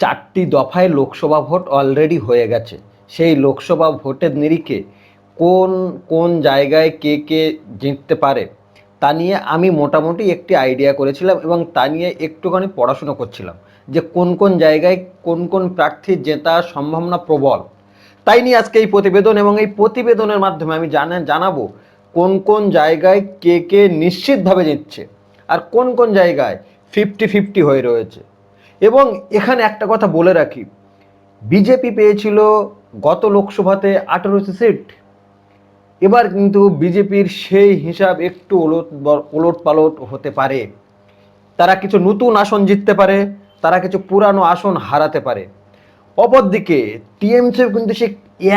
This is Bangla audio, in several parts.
চারটি দফায় লোকসভা ভোট অলরেডি হয়ে গেছে। সেই লোকসভা ভোটের নিরিখে কোন কোন জায়গায় কে কে জিততে পারে, তা নিয়ে আমি মোটামুটি একটি আইডিয়া করেছিলাম এবং তা নিয়ে একটুখানি পড়াশুনো করছিলাম যে কোন কোন জায়গায় কোন কোন প্রার্থীর জেতার সম্ভাবনা প্রবল। তাই নিয়ে আজকে এই প্রতিবেদন এবং এই প্রতিবেদনের মাধ্যমে আমি জানা, জানাব কোন কোন জায়গায় কে কে নিশ্চিতভাবে জিতছে আর কোন কোন জায়গায় ফিফটি ফিফটি হয়ে রয়েছে। এবং এখানে একটা কথা বলে রাখি। বিজেপি পেয়েছিল গত লোকসভাতে আঠেরোটি সিট। এবার কিন্তু বিজেপির সেই হিসাব একটু ওলট ওলট পালট হতে পারে। তারা কিছু নতুন আসন জিততে পারে, তারা কিছু পুরানো আসন হারাতে পারে। অপরদিকে টিএমসিও কিন্তু সে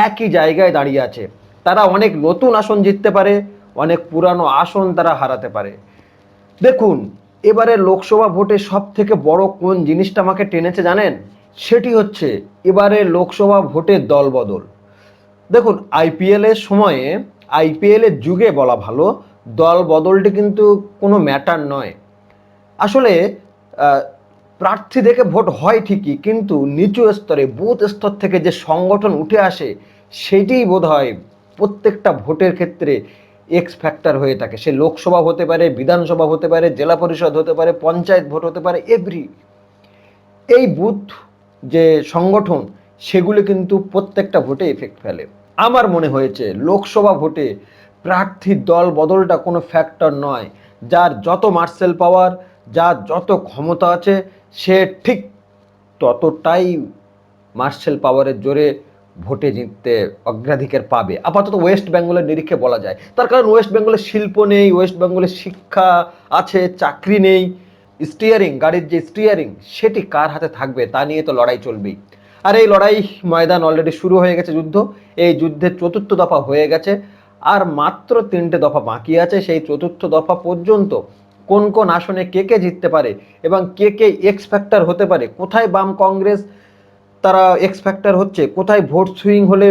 একই জায়গায় দাঁড়িয়ে আছে। তারা অনেক নতুন আসন জিততে পারে, অনেক পুরানো আসন তারা হারাতে পারে। দেখুন এবারে লোকসভা ভোটে সব থেকে বড় কোন জিনিসটা আমাকে টেনেছে জানেন? সেটি হচ্ছে এবারে লোকসভা ভোটের দল বদল দেখুন আইপিএলের সময়ে আইপিএলের যুগে বলা ভালো দল বদলটি কিন্তু কোনো ম্যাটার নয়। আসলে প্রার্থী দেখে ভোট হয় ঠিকই, কিন্তু নিচু স্তরে, বুথ স্তর থেকে যে সংগঠন উঠে আসে, সেটিই বোধ হয় প্রত্যেকটা ভোটের ক্ষেত্রে এক্স ফ্যাক্টর হয়ে থাকে। সে লোকসভা হতে পারে, বিধানসভা হতে পারে, জেলা পরিষদ হতে পারে, পঞ্চায়েত ভোট হতে পারে এভরি এই বুথ যে সংগঠন, সেগুলো কিন্তু প্রত্যেকটা ভোটে এফেক্ট ফেলে। আমার মনে হয়েছে, লোকসভা ভোটে প্রার্থীর দল বদলটা কোনো ফ্যাক্টর নয়। যার যত মার্সেল পাওয়ার যার যত ক্ষমতা আছে, সে ঠিক ততটাই মার্শাল পাওয়ারের জোরে ভোটে জিততে অগ্রাধিকার পাবে। আপাতত ওয়েস্ট বেঙ্গলের নিরিখে বলা যায়। তার কারণ ওয়েস্ট বেঙ্গলের শিল্প নেই ওয়েস্ট বেঙ্গলের শিক্ষা আছে, চাকরি নেই। স্টিয়ারিং গাড়ির যে স্টিয়ারিং সেটি কার হাতে থাকবে তা নিয়ে তো লড়াই চলবেই। আর এই লড়াই ময়দান অলরেডি শুরু হয়ে গেছে যুদ্ধ। এই যুদ্ধের চতুর্থ দফা হয়ে গেছে। আর মাত্র তিনটে দফা বাকি আছে। সেই চতুর্থ দফা পর্যন্ত কোন কোন আসনে কে কে জিততে পারে এবং কে কে এক্স ফ্যাক্টর হতে পারে, কোথায় বাম কংগ্রেস তারা এক্স ফ্যাক্টর হচ্ছে, কোথায় ভোট সুইং হলে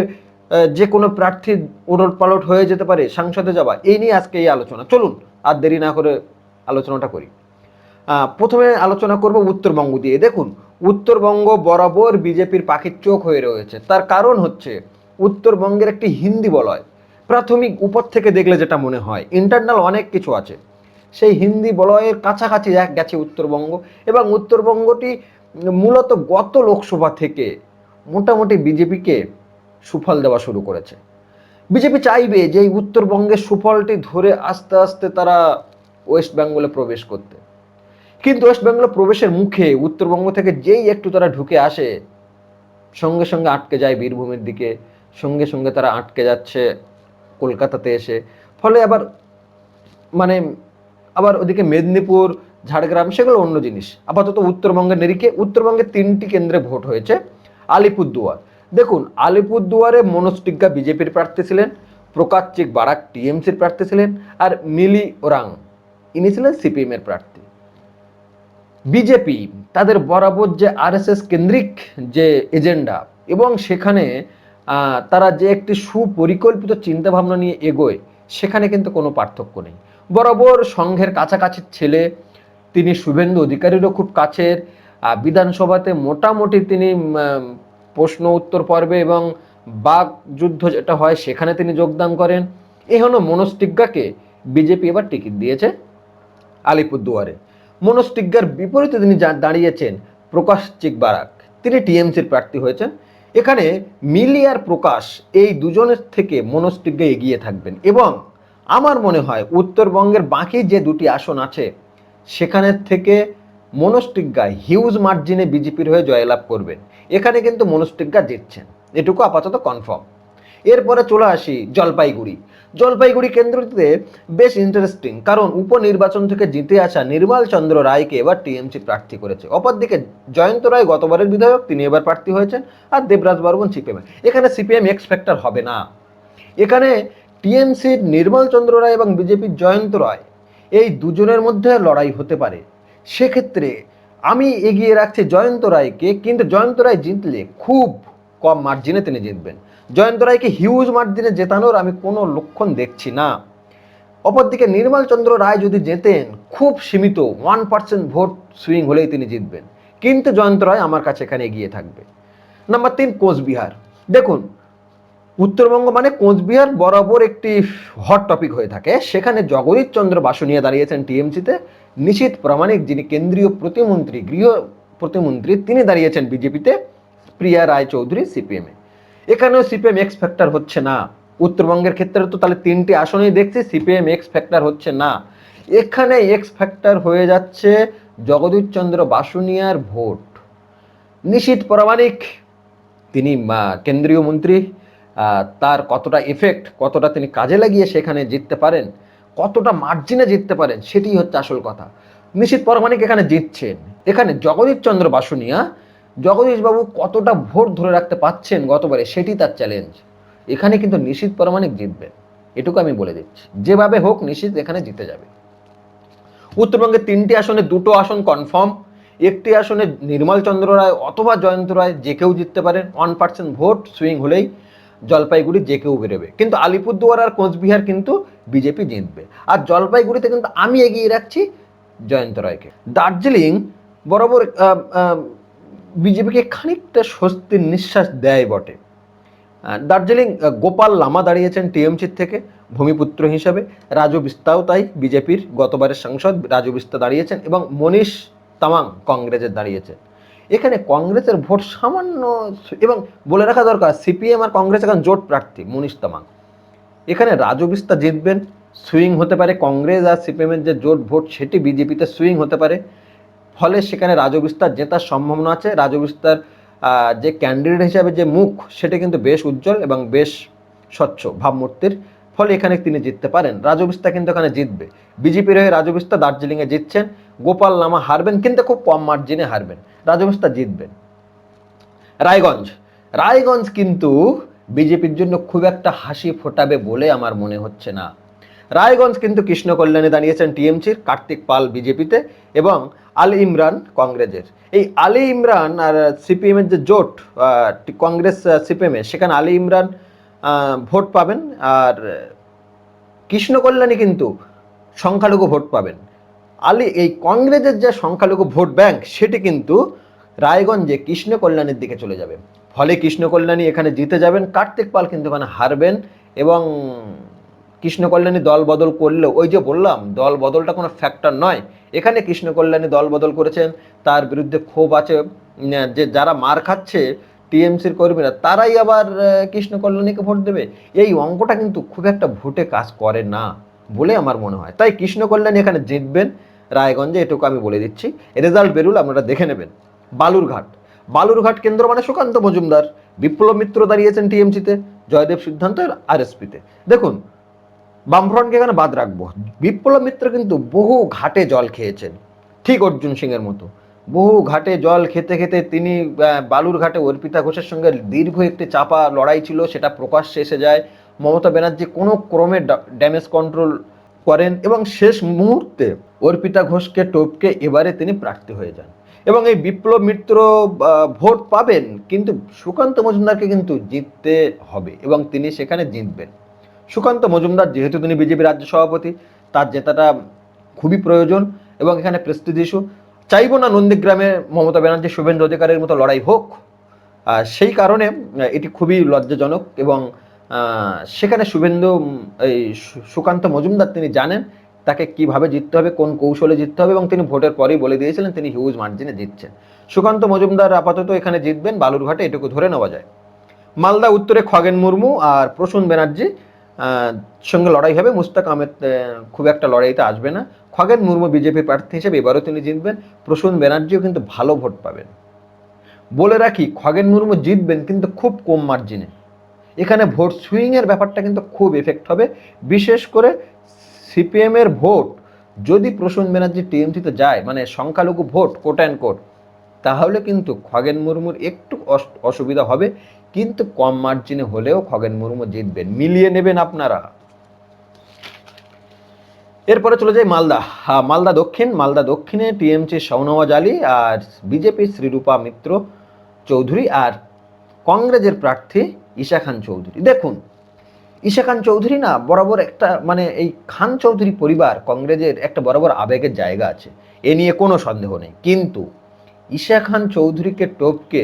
যে কোনো প্রার্থী উলট পালট হয়ে যেতে পারে, সংসদে যাওয়া, এই নিয়ে আজকে এই আলোচনা। চলুন, আর দেরি না করে আলোচনাটা করি। প্রথমে আলোচনা করব উত্তরবঙ্গ দিয়ে। দেখুন, উত্তরবঙ্গ বরাবর বিজেপির পাখির চোখ হয়ে রয়েছে। তার কারণ হচ্ছে, উত্তরবঙ্গের একটি হিন্দি বলয়। প্রাথমিক উপর থেকে দেখলে যেটা মনে হয় ইন্টারনাল অনেক কিছু আছে। সেই হিন্দি বলয়ের কাছাকাছি গেছে উত্তরবঙ্গ এবং উত্তরবঙ্গটি মূলত গত লোকসভা থেকে মোটামুটি বিজেপিকে সুফল দেওয়া শুরু করেছে। বিজেপি চাইবে যে এই উত্তরবঙ্গের সুফলটি ধরে আস্তে আস্তে তারা ওয়েস্ট বেঙ্গলে প্রবেশ করতে। কিন্তু ওয়েস্ট বেঙ্গলে প্রবেশের মুখে উত্তরবঙ্গ থেকে যেই একটু তারা ঢুকে আসে, সঙ্গে সঙ্গে আটকে যায় বীরভূমের দিকে, সঙ্গে সঙ্গে তারা আটকে যাচ্ছে কলকাতাতে এসে। ফলে আবার মানে আবার ওদিকে মেদিনীপুর ঝাড়গ্রাম, সেগুলো অন্য জিনিস। আপাতত উত্তরবঙ্গের নিরিখে উত্তরবঙ্গের তিনটি কেন্দ্রে ভোট হয়েছে, আলিপুরদুয়ার। দেখুন, আলিপুরদুয়ারে মনোজ টিগ্গা বিজেপির প্রার্থী ছিলেন, প্রকাশ চিক বারাক টিএমসির প্রার্থী ছিলেন, আর মিলি ওরাং, ইনি ছিলেন সিপিএমের প্রার্থী। বিজেপি, তাদের বরাবর যে আরএসএস কেন্দ্রিক যে এজেন্ডা, এবং সেখানে তারা যে একটি সুপরিকল্পিত চিন্তাভাবনা নিয়ে এগোয়, সেখানে কিন্তু কোনো পার্থক্য নেই। বরাবর সংঘের কাছাকাছি ছেলে তিনি শুভেন্দু অধিকারীরও খুব কাছের। বিধানসভাতে মোটামুটি তিনি প্রশ্ন উত্তর পর্বে এবং বাক যুদ্ধ যেটা হয় সেখানে তিনি যোগদান করেন। এই হলো টিগ্গাকে বিজেপি এবার টিকিট দিয়েছে আলিপুরদুয়ারে। মনোজ টিগ্গার বিপরীতে তিনি দাঁড়িয়েছেন প্রকাশ চিকবারাক। তিনি টিএমসির প্রার্থী হয়েছেন। এখানে মিলি আর প্রকাশ এই দুজনের থেকে মনোজ টিগ্গা এগিয়ে থাকবেন এবং আমার মনে হয় উত্তরবঙ্গের বাকি যে দুটি আসন আছে সেখানের থেকে মনোজ টিগ্গা হিউজ মার্জিনে বিজেপির হয়ে জয়লাভ করবেন। এখানে কিন্তু মনোজ টিগ্গা জিতছেন। এটুকু আপাতত কনফার্ম এরপরে চলে আসি জলপাইগুড়ি। জলপাইগুড়ি কেন্দ্রটিতে বেশ ইন্টারেস্টিং কারণ উপনির্বাচন থেকে জিতে আসা নির্মল চন্দ্র রায়কে এবার টিএমসি প্রার্থী করেছে। অপরদিকে জয়ন্ত রায় গতবারের বিধায়ক, তিনি এবার প্রার্থী হয়েছেন আর দেবরাজ বর্মন সিপিএম এখানে সিপিএম এক্স ফ্যাক্টর হবে না। এখানে টিএমসির নির্মল চন্দ্র রায় এবং বিজেপির জয়ন্ত রায় এই দুজনের মধ্যে লড়াই হতে পারে। সেক্ষেত্রে আমি এগিয়ে রাখছি জয়ন্ত রায়কে, কিন্তু জয়ন্ত রায় জিতলে খুব কম মার্জিনে তিনি জিতবেন। জয়ন্ত রায়কে হিউজ মার্জিনে জেতানোর আমি কোনো লক্ষণ দেখছি না। অপরদিকে নির্মল চন্দ্র রায় যদি জেতেন, খুব সীমিত ওয়ান পার্সেন্ট ভোট সুইং হলেই তিনি জিতবেন। কিন্তু জয়ন্ত রায় আমার কাছে এখানে এগিয়ে থাকবে। নাম্বার তিন কোচবিহার। দেখুন উত্তরবঙ্গ মানে কোচবিহার বরাবর একটি হট টপিক হয়ে থাকে। সেখানে জগদীশ চন্দ্র বাসু নিয়ে দাঁড়িয়েছেন টিএমসিতে। নিশীত প্রামাণিক যিনি কেন্দ্রীয় প্রতিমন্ত্রী, গৃহ প্রতিমন্ত্রী, তিনি দাঁড়িয়েছেন বিজেপিতে, প্রিয়া রায় চৌধুরী সিপিএমে এখানেও সিপিএম এক্স ফ্যাক্টর হচ্ছে না। উত্তরবঙ্গের ক্ষেত্রে তো তাহলে তিনটি আসনেই দেখছি, সিপিএম এক্স ফ্যাক্টর হচ্ছে না। এখানে এক্স ফ্যাক্টর হয়ে যাচ্ছে জগদীশ চন্দ্র বাসুনিয়ার ভোট। নিশীত প্রামাণিক, তিনি কেন্দ্রীয় মন্ত্রী। তার কতটা এফেক্ট কতটা তিনি কাজে লাগিয়ে সেখানে জিততে পারেন, কতটা মার্জিনে জিততে পারেন সেটি হচ্ছে আসল কথা। নিশীত প্রামাণিক এখানে জিতছেন। এখানে জগদীশ চন্দ্র বাসুনিয়া জগদীশবাবু কতটা ভোট ধরে রাখতে পাচ্ছেন গতবারে, সেটি তার চ্যালেঞ্জ এখানে কিন্তু নিশীত প্রামাণিক জিতবেন। এটুকু আমি বলে দিচ্ছি। যেভাবে হোক, নিশীত এখানে জিতে যাবে। উত্তরবঙ্গের তিনটি আসনে, দুটো আসন কনফার্ম একটি আসনে নির্মল চন্দ্র রায় অথবা জয়ন্ত রায় যে কেউ জিততে পারেন ওয়ান পার্সেন্ট ভোট সুইং হলেই জলপাইগুড়ি যে কেউ বেরোবে। কিন্তু আলিপুরদুয়ার আর কোচবিহার কিন্তু বিজেপি জিতবে। আর জলপাইগুড়িতে কিন্তু আমি এগিয়ে রাখছি জয়ন্ত রায়কে। দার্জিলিং বরাবর বিজেপিকে খানিকটা স্বস্তির নিঃশ্বাস দেয় বটে। দার্জিলিং গোপাল লামা দাঁড়িয়েছেন টিএমসির থেকে ভূমিপুত্র হিসাবে। রাজু বিস্তাও তাই বিজেপির গতবারের সাংসদ, রাজু বিস্তা দাঁড়িয়েছেন এবং মনীষ তামাং কংগ্রেসের দাঁড়িয়েছেন। এখানে কংগ্রেসের ভোট সামান্য এবং বলে রাখা দরকার, সিপিএম আর কংগ্রেস এখন জোট প্রার্থী, মনীষ তামাং। এখানে রাজু বিস্তা জিতবেন, সুইং হতে পারে কংগ্রেস আর সিপিএমের যে জোট ভোট, সেটি বিজেপিতে সুইং হতে পারে। ফলে সেখানে রাজু বিস্তার জেতার সম্ভাবনা আছে। রাজু বিস্তার যে ক্যান্ডিডেট হিসাবে যে মুখ, সেটা কিন্তু বেশ উজ্জ্বল এবং বেশ স্বচ্ছ ভাবমূর্তির। ফলে এখানে তিনি জিততে পারেন। রাজু বিস্তা কিন্তু এখানে জিতবে। বিজেপির হয়ে রাজু বিস্তা দার্জিলিংয়ে জিতছেন। গোপাল নামা হারবেন, কিন্তু খুব কম মার্জিনে হারবেন। রাজু বিস্তা জিতবেন। রায়গঞ্জ। রায়গঞ্জ কিন্তু বিজেপির জন্য খুব একটা হাসি ফোটাবে বলে আমার মনে হচ্ছে না। রায়গঞ্জ কিন্তু কৃষ্ণ কল্যাণে দাঁড়িয়েছেন টিএমসির কার্তিক পাল বিজেপিতে এবং আলী ইমরান কংগ্রেসের। এই আলী ইমরান আর সিপিএমের যে জোট কংগ্রেস সিপিএমে, সেখানে আলী ইমরান ভোট পাবেন। আর কৃষ্ণ কল্যাণী কিন্তু সংখ্যালঘু ভোট পাবেন। আলী, এই কংগ্রেসের যে সংখ্যালঘু ভোট ব্যাংক, সেটি কিন্তু রায়গঞ্জে কৃষ্ণ কল্যাণীর দিকে চলে যাবে। ফলে কৃষ্ণ কল্যাণী এখানে জিতে যাবেন, কার্তিক পাল কিন্তু এখানে হারবেন এবং কৃষ্ণ কল্যাণী দল বদল করলেও, ওই যে বললাম, দল বদলটা কোনো ফ্যাক্টর নয়। এখানে কৃষ্ণ কল্যাণী দল বদল করেছেন, তার বিরুদ্ধে ক্ষোভ আছে যে যারা মার খাচ্ছে টিএমসির কর্মীরা, তারাই আবার কৃষ্ণ কল্যাণীকে ভোট দেবে। এই অঙ্কটা কিন্তু খুব একটা ভোটে কাজ করে না বলে আমার মনে হয়। তাই কৃষ্ণ কল্যাণী এখানে জিতবেন রায়গঞ্জে, এটুকু আমি বলে দিচ্ছি। রেজাল্ট বেরুল আপনারা দেখে নেবেন। বালুরঘাট। বালুরঘাট কেন্দ্র মানে সুকান্ত মজুমদার। বিপ্লব মিত্র দাঁড়িয়েছেন টিএমসিতে, জয়দেব সিদ্ধান্ত আরএসপিতে। দেখুন, বামফ্রন্টকে এখানে বাদ রাখব। বিপ্লব মিত্র কিন্তু বহু ঘাটে জল খেয়েছেন। ঠিক অর্জুন সিংয়ের মতো। বহু ঘাটে জল খেতে খেতে তিনি বালুর ঘাটে অর্পিতা ঘোষের সঙ্গে দীর্ঘ একটি চাপা লড়াই ছিল, সেটা প্রকাশ্যে এসে যায়। মমতা ব্যানার্জি কোনো ক্রমে ড্যামেজ কন্ট্রোল করেন এবং শেষ মুহূর্তে অর্পিতা ঘোষকে, টপকে এবারে তিনি প্রার্থী হয়ে যান। এবং এই বিপ্লব মিত্র ভোট পাবেন, কিন্তু সুকান্ত মজুমদারকে কিন্তু জিততে হবে এবং তিনি সেখানে জিতবেন। সুকান্ত মজুমদার যেহেতু তিনি বিজেপি রাজ্য সভাপতি, তার জেতাটা খুবই প্রয়োজন এবং এখানে প্রেস্টিজ ইস্যু চাইব না নন্দীগ্রামে মমতা ব্যানার্জি, শুভেন্দু অধিকারের মতো লড়াই হোক। সেই কারণে, এটি খুবই লজ্জাজনক এবং সেখানে শুভেন্দু এই সুকান্ত মজুমদার তিনি জানেন তাকে কীভাবে জিততে হবে, কোন কৌশলে জিততে হবে এবং তিনি ভোটের পরেই বলে দিয়েছিলেন তিনি হিউজ মার্জিনে জিতছেন। সুকান্ত মজুমদার আপাতত এখানে জিতবেন, বালুরঘাটে এটুকু ধরে নেওয়া যায়। মালদা উত্তরে খগেন মুর্মু আর প্রসূন ব্যানার্জি সঙ্গে লড়াই হবে। মুস্তাক আহমেদ খুব একটা লড়াইতে আসবে না। খগেন মুর্মু বিজেপি প্রার্থী হিসেবে এবারও তিনি জিতবেন। প্রসূন ব্যানার্জিও কিন্তু ভালো ভোট পাবেন। বলে রাখি, খগেন মুর্মু জিতবেন কিন্তু খুব কম মার্জিনে এখানে ভোট সুইংয়ের ব্যাপারটা কিন্তু খুব এফেক্ট হবে। বিশেষ করে সিপিএমের ভোট যদি প্রসূন ব্যানার্জি টিএমসিতে যায় মানে সংখ্যালঘু ভোট কোট অ্যান্ড কোট তাহলে কিন্তু খগেন মুর্মুর একটু অস- অসুবিধা হবে। কিন্তু কম মার্জিনে হলেও খগেন মুর্মু জিতবেন মিলিয়ে নেবেন আপনারা। এরপরে চলে যাই মালদা। হ্যাঁ, মালদা দক্ষিণ মালদা দক্ষিণে টিএমসি সৌনওয়াজ আলী আর বিজেপি শ্রীরূপা মিত্র চৌধুরী আর কংগ্রেসের প্রার্থী ঈশা খান চৌধুরী। দেখুন, ঈশা খান চৌধুরী না বরাবর একটা মানে এই খান চৌধুরী পরিবার কংগ্রেসের একটা বরাবর আবেগের জায়গা আছে। এ নিয়ে কোনো সন্দেহ নেই। কিন্তু ঈশা খান চৌধুরীকে টপকে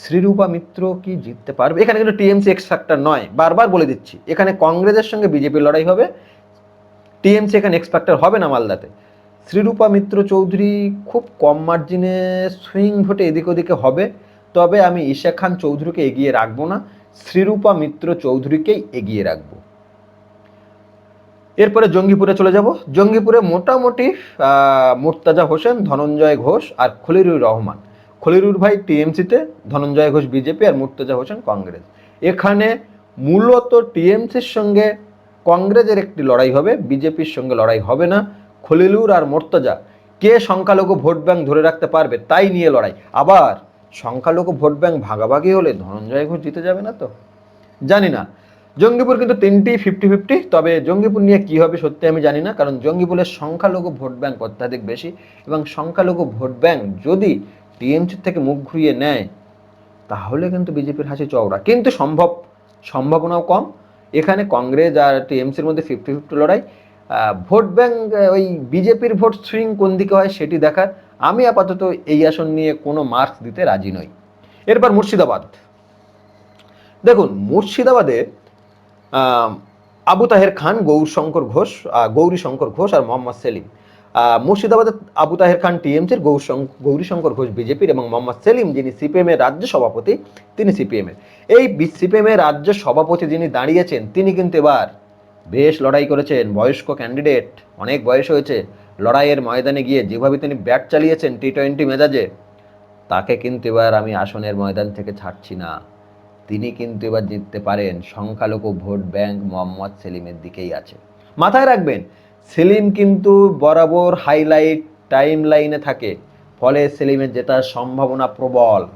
শ্রীরূপা মিত্র কি জিততে পারবে? এখানে কিন্তু টিএমসি এক্স ফ্যাক্টর নয়। বারবার বলে দিচ্ছি, এখানে কংগ্রেসের সঙ্গে বিজেপির লড়াই হবে, টিএমসি এখানে এক্স ফ্যাক্টর হবে না মালদাতে। শ্রীরূপা মিত্র চৌধুরী খুব কম মার্জিনে সুইং ভোটে এদিক ওদিকে হবে। তবে আমি ঈশা খান চৌধুরীকে এগিয়ে রাখব না, শ্রীরূপা মিত্র চৌধুরীকেই এগিয়ে রাখব। এরপরে জঙ্গিপুরে চলে যাব। জঙ্গিপুরে মোটামুটি মুর্তাজা হোসেন, ধনঞ্জয় ঘোষ আর খলিরুর রহমান। খলিরুর ভাই টিএমসিতে, ধনঞ্জয় ঘোষ বিজেপি আর মুর্তাজা হোসেন কংগ্রেস। এখানে মূলত টিএমসির সঙ্গে কংগ্রেসের একটি লড়াই হবে, বিজেপির সঙ্গে লড়াই হবে না। খলিলুর আর মোর্তাজা, কে সংখ্যালঘু ভোট ব্যাংক ধরে রাখতে পারবে তাই নিয়ে লড়াই। আবার সংখ্যালঘু ভোট ব্যাংক ভাগাভাগি হলে ধনঞ্জয় ঘোষ জিতে যাবে না তো? জানি না। জঙ্গিপুর কিন্তু তিনটি ফিফটি ফিফটি তবে জঙ্গিপুর নিয়ে কি হবে সত্যি আমি জানি না, কারণ জঙ্গিপুরের সংখ্যালঘু ভোট ব্যাংক অত্যাধিক বেশি এবং সংখ্যালঘু ভোট ব্যাংক যদি টিএমসি থেকে মুখ ঘুরিয়ে নেয়, তাহলে কিন্তু বিজেপির হাসি চওড়া। কিন্তু সম্ভব, সম্ভাবনাও কম। এখানে কংগ্রেস আর টিএমসির মধ্যে ফিফটি ফিফটি লড়াই ভোট ব্যাংক, ওই বিজেপির ভোট সুইং কোন দিকে হয় সেটি দেখার। আমি আপাতত এই আসন নিয়ে কোনো মার্কস দিতে রাজি নই। এরপর মুর্শিদাবাদ। দেখুন মুর্শিদাবাদে আবু তাহের খান গৌরশঙ্কর ঘোষ আহ, গৌরী শঙ্কর ঘোষ আর মোহাম্মদ সেলিম। মুর্শিদাবাদে আবু তাহের খান টিএমসির গৌরী শঙ্কর ঘোষ বিজেপির এবং মোহাম্মদ সেলিম যিনি সিপিএম এর রাজ্য সভাপতি তিনি সিপিএম এর। এই সিপিএম এর রাজ্য সভাপতি যিনি দাঁড়িয়েছেন তিনি কিন্তু এবার বেশ লড়াই করেছেন। বয়স্ক ক্যান্ডিডেট অনেক বয়স হয়েছে। লড়াইয়ের ময়দানে গিয়ে যেভাবে তিনি ব্যাট চালিয়েছেন টি টোয়েন্টি মেজাজে, তাকে কিন্তু এবার আমি আসনের ময়দান থেকে ছাড়ছি না। তিনি কিন্তু এবার জিততে পারেন সংখ্যালঘু ভোট ব্যাংক মোহাম্মদ সেলিমের দিকেই আছে। মাথায় রাখবেন, সেলিম কিন্তু বরাবর হাইলাইট টাইম লাইনে থাকে, ফলে সেলিমের জেতার সম্ভাবনা প্রবল।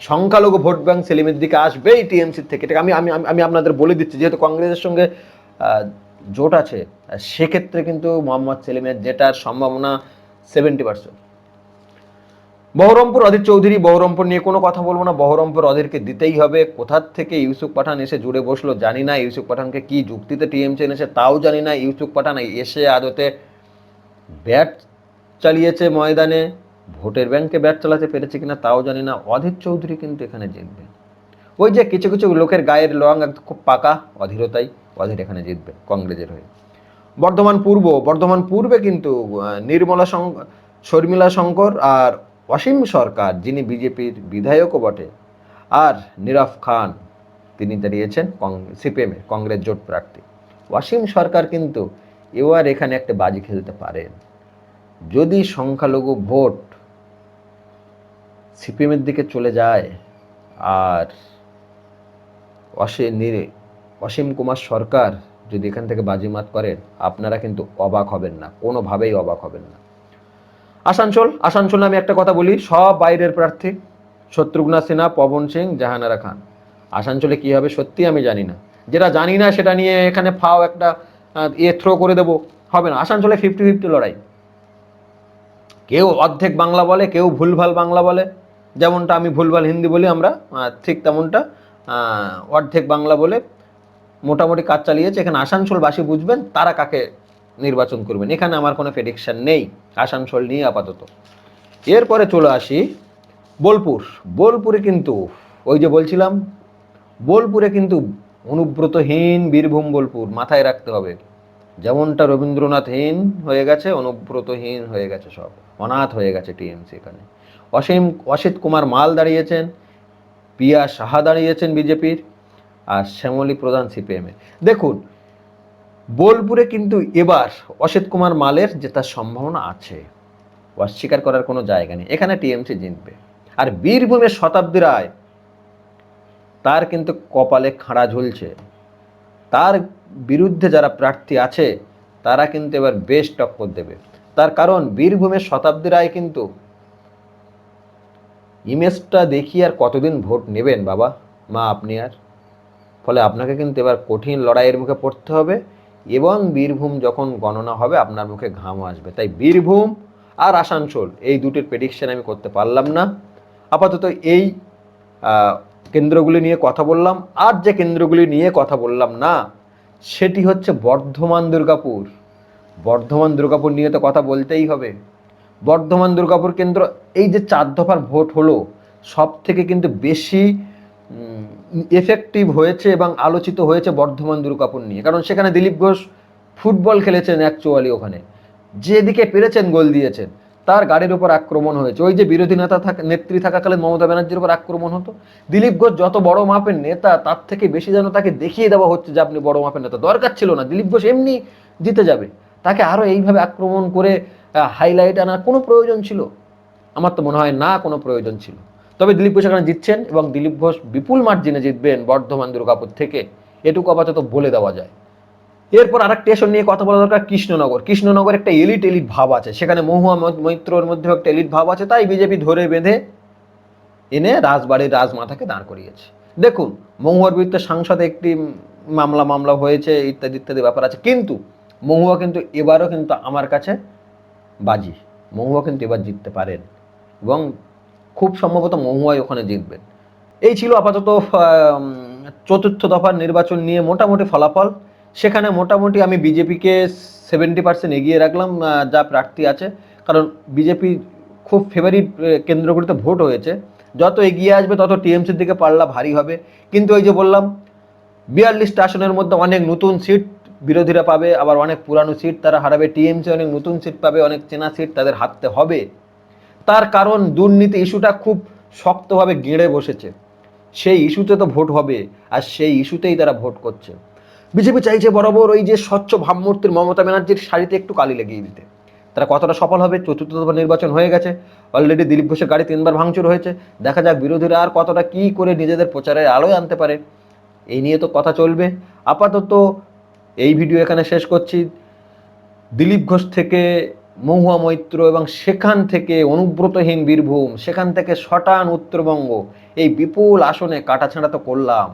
সংখ্যালঘু ভোট ব্যাংক সেলিমের দিকে আসবেই টিএমসির থেকে। আমি আমি, আমি- আপনাদের বলে দিচ্ছি, যেহেতু কংগ্রেসের সঙ্গে জোট আছে সেক্ষেত্রে কিন্তু মোহাম্মদ সেলিমের জেতার সম্ভাবনা সেভেন্টি পার্সেন্ট বহরমপুর অধীর চৌধুরী, বহরমপুর নিয়ে কোনো কথা বলব না। বহরমপুর অধীরকে দিতেই হবে। কোথার থেকে ইউসুফ পাঠান এসে জুড়ে বসল জানি না। ইউসুফ পাঠানকে কি যুক্তিতে টিএমসি এনেছে তাও জানি না। ইউসুফ পাঠান এসে আদতে ব্যাট চালিয়েছে ময়দানে। ভোটের ব্যাংকে ব্যাট চালাতে পেরেছে কিনা তাও জানি না। অধীর চৌধুরী কিন্তু এখানে জিতবে। ওই যে কিছু কিছু লোকের গায়ের লং একদম খুব পাকা, অধীরতাই। অধীর এখানে জিতবে, কংগ্রেসের হয়ে। বর্ধমান পূর্ব, বর্ধমান পূর্বে কিন্তু নির্মলা শর্মিলা শঙ্কর আর অসীম সরকার, যিনি বিজেপির বিধায়কও বটে, আর নীরব খান, তিনি দাঁড়িয়েছেন সিপিএমে কংগ্রেস জোট প্রার্থী। অসীম সরকার কিন্তু এবার এখানে একটা বাজি খেলতে পারেন। যদি সংখ্যালঘু ভোট সিপিএমের দিকে চলে যায়, আর নিরে অসীম কুমার সরকার যদি এখান থেকে বাজিমাত করেন আপনারা কিন্তু অবাক হবেন না, কোনোভাবেই অবাক হবেন না। আসানসোল, আসানসোলে আমি একটা কথা বলি, সব বাইরের প্রার্থী, শত্রুঘ্না সিনহা, পবন সিং, জাহানারা খান। আসানসোলে কী হবে সত্যি আমি জানি না। যেটা জানি না, সেটা নিয়ে এখানে ফাও একটা ইয়ে থ্রো করে দেবো, হবে না। আসানসোলে ফিফটি ফিফটি লড়াই। কেউ অর্ধেক বাংলা বলে, কেউ ভুলভাল বাংলা বলে। যেমনটা আমি ভুলভাল হিন্দি বলি আমরা ঠিক তেমনটা অর্ধেক বাংলা বলে মোটামুটি কাজ চালিয়েছে। এখানে আসানসোলবাসী বুঝবেন, তারা কাকে নির্বাচন করবেন। এখানে আমার কোনো প্রেডিকশন নেই। আসানসোল নিয়ে আপাতত। এরপরে চলে আসি বোলপুর। বোলপুরে কিন্তু, ওই যে বলছিলাম, বোলপুরে কিন্তু অনুব্রতহীন বীরভূম বোলপুর মাথায় রাখতে হবে। যেমনটা রবীন্দ্রনাথহীন হয়ে গেছে, অনুব্রতহীন হয়ে গেছে সব। অনাথ হয়ে গেছে টিএমসি এখানে। অসীম, অসিত কুমার মাল দাঁড়িয়েছেন, পিয়া সাহা দাঁড়িয়েছেন বিজেপির। আর শ্যামলী প্রধান সিপিএমের দেখুন, বোলপুরে কিন্তু এবার অসিত কুমার মালের জেতার সম্ভাবনা আছে অস্বীকার করার কোনো জায়গা নেই। এখানে টিএমসি জিতবে। আর বীরভূমের শতাব্দী রায়, তার কিন্তু কপালে খাঁড়া ঝুলছে। তার বিরুদ্ধে যারা প্রার্থী আছে, তারা কিন্তু এবার বেশ টক্কর দেবে। তার কারণ বীরভূমের শতাব্দী রায় কিন্তু ইমেজটা দেখিয়ে আর কতদিন ভোট নেবেন বাবা? মা, আপনি আর? ফলে আপনাকে কিন্তু এবার কঠিন লড়াইয়ের মুখে পড়তে হবে এবং বীরভূম যখন গণনা হবে, আপনার মুখে ঘামও আসবে। তাই বীরভূম আর আসানসোল এই দুটির প্রেডিকশন আমি করতে পারলাম না। আপাতত এই কেন্দ্রগুলি নিয়ে কথা বললাম। আর যে কেন্দ্রগুলি নিয়ে কথা বললাম না, সেটি হচ্ছে বর্ধমান দুর্গাপুর। বর্ধমান দুর্গাপুর নিয়ে তো কথা বলতেই হবে। বর্ধমান দুর্গাপুর কেন্দ্র, এই যে চার দফার ভোট হলো সব থেকে কিন্তু বেশি এফেক্টিভ হয়েছে এবং আলোচিত হয়েছে বর্ধমান দুর্গাপুর নিয়ে। কারণ সেখানে দিলীপ ঘোষ ফুটবল খেলেছেন অ্যাকচুয়ালি ওখানে। যেদিকে পেরেছেন গোল দিয়েছেন, তার গাড়ির উপর আক্রমণ হয়েছে। ওই যে বিরোধী নেতা থাকা, নেত্রী থাকাকালীন মমতা ব্যানার্জির উপর আক্রমণ হতো। দিলীপ ঘোষ যত বড় মাপের নেতা, তার থেকে বেশি যেন তাকে দেখিয়ে দেওয়া হচ্ছে যে আপনি বড় মাপের নেতা। দরকার ছিল না। দিলীপ ঘোষ এমনি জিতে যাবে। তাকে আরও এইভাবে আক্রমণ করে হাইলাইট আনার কোনো প্রয়োজন ছিল? আমার তো মনে হয় না কোনো প্রয়োজন ছিল। তবে দিলীপ ঘোষ এখানে জিতছেন এবং দিলীপ ঘোষ বিপুল মার্জিনে জিতবেন বর্ধমান দুর্গাপুর থেকে। এটুকু আপাতত বলে দেওয়া যায়। এরপর আর একটা স্টেশন নিয়ে কথা বলা দরকার, কৃষ্ণনগর। কৃষ্ণনগর একটা এলিট এলিট ভাব আছে। সেখানে মহুয়া মৈত্রর মধ্যে একটা এলিট ভাব আছে। তাই বিজেপি ধরে বেঁধে এনে রাজবাড়ির রাজমাতাকে দাঁড় করিয়েছে। দেখুন, মহুয়ার বিরুদ্ধে সাংসদে একটি মামলা মামলা হয়েছে, ইত্যাদি ইত্যাদি ব্যাপার আছে। কিন্তু মহুয়া কিন্তু এবারও কিন্তু আমার কাছে বাজি। মহুয়া কিন্তু এবার জিততে পারেন। এবং খুব সম্ভবত মহুয়াই ওখানে জিতবেন এই ছিল আপাতত চতুর্থ দফার নির্বাচন নিয়ে মোটামুটি ফলাফল। সেখানে মোটামুটি আমি বিজেপিকে সেভেন্টি পার্সেন্ট এগিয়ে রাখলাম যা প্রার্থী আছে। কারণ বিজেপি খুব ফেভারিট কেন্দ্রগুলিতে ভোট হয়েছে। যত এগিয়ে আসবে, তত টিএমসির দিকে পাল্লা ভারী হবে। কিন্তু ওই যে বললাম বিয়াল্লিশটা আসনের মধ্যে অনেক নতুন সিট বিরোধীরা পাবে, আবার অনেক পুরানো সিট তারা হারাবে। টিএমসি অনেক নতুন সিট পাবে, অনেক চেনা সিট তাদের হারতে হবে। তার কারণ দুর্নীতি ইস্যুটা খুব শক্তভাবে গেড়ে বসেছে। সেই ইস্যুতে তো ভোট হবে আর সেই ইস্যুতেই তারা ভোট করছে। বিজেপি চাইছে বরাবর ওই যে স্বচ্ছ ভাবমূর্তির মমতা ব্যানার্জির শাড়িতে একটু কালি লাগিয়ে দিতে। তারা কতটা সফল হবে? চতুর্থ নির্বাচন হয়ে গেছে। অলরেডি দিলীপ ঘোষের গাড়ি তিনবার ভাঙচুর হয়েছে। দেখা যাক বিরোধীরা আর কতটা কি করে নিজেদের প্রচারের আলোয় আনতে পারে। এই নিয়ে তো কথা চলবে। আপাতত এই ভিডিও এখানে শেষ করছি। দিলীপ ঘোষ থেকে মহুয়া মৈত্র এবং সেখান থেকে অনুব্রতহীন বীরভূম, সেখান থেকে শটান উত্তরবঙ্গ, এই বিপুল আসনে কাটাছাড়া তো করলাম।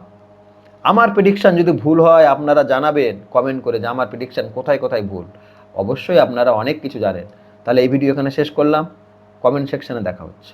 আমার প্রেডিকশান যদি ভুল হয়, আপনারা জানাবেন কমেন্ট করে যে আমার প্রেডিকশান কোথায় কোথায় ভুল। অবশ্যই আপনারা অনেক কিছু জানেন। তাহলে এই ভিডিও এখানে শেষ করলাম। কমেন্ট সেকশানে দেখা হচ্ছে।